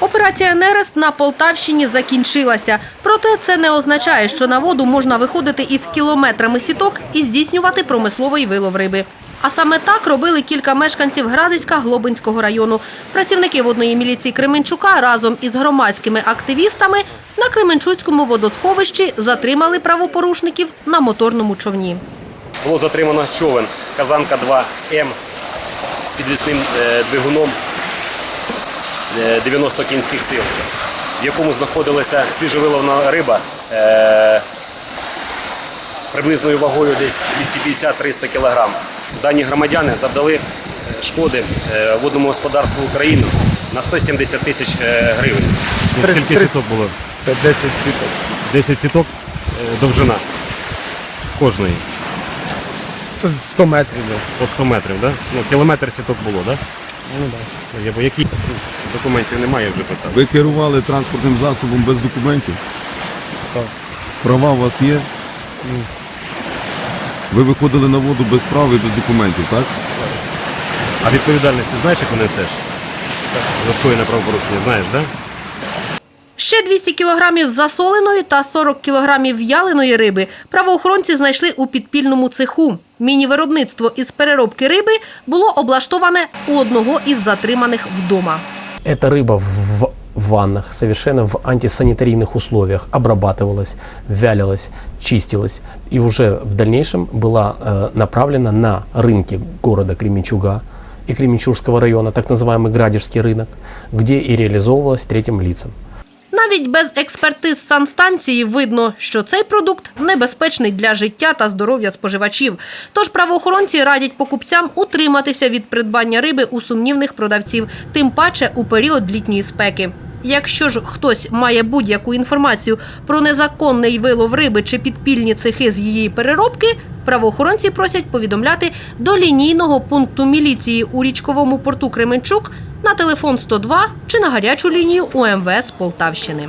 Операція Нерест на Полтавщині закінчилася. Проте це не означає, що на воду можна виходити із кілометрами сіток і здійснювати промисловий вилов риби. А саме так робили кілька мешканців Градиська Глобинського району. Працівники водної міліції Кременчука разом із громадськими активістами на Кременчуцькому водосховищі затримали правопорушників на моторному човні. Було затримано човен Казанка 2М з підвісним е, двигуном 90 кінських сил, в якому знаходилася свіжовиловна риба е, приблизною вагою десь 250-300 кг. Дані громадяни завдали е, шкоди е, водному господарству України на 170 тисяч е, гривень. Скільки сіток було? 10 сіток. 10 сіток, е, довжина кожної. 100 метрів. По 100 метрів, да? Ну, кілометр сіток було, да? Ну, да. Я бо які документів немає вже питав. Ви керували транспортним засобом без документів? Так. Права у вас є? Ви виходили на воду без прав і без документів, так? А відповідальність ти знаєш, як вони це ж? За скоєне правопорушення, знаєш, да? Ще 200 кілограмів засоленої та 40 кілограмів в'яленої риби правоохоронці знайшли у підпільному цеху. Міні-виробництво із переробки риби було облаштоване у одного із затриманих вдома. Эта рыба в ваннах совершенно в антисанитарийных условиях обрабатывалась, вялилась, чистилась и уже в дальнейшем была э, направлена на рынки города Кременчуга и Кременчужского района, так называемый Градежский рынок, где и реализовывалась третьим лицам. Навіть без експертиз санстанції видно, що цей продукт небезпечний для життя та здоров'я споживачів. Тож правоохоронці радять покупцям утриматися від придбання риби у сумнівних продавців, тим паче у період літньої спеки. Якщо ж хтось має будь-яку інформацію про незаконний вилов риби чи підпільні цехи з її переробки, правоохоронці просять повідомляти до лінійного пункту міліції у річковому порту Кременчук на телефон 102 чи на гарячу лінію УМВС Полтавщини.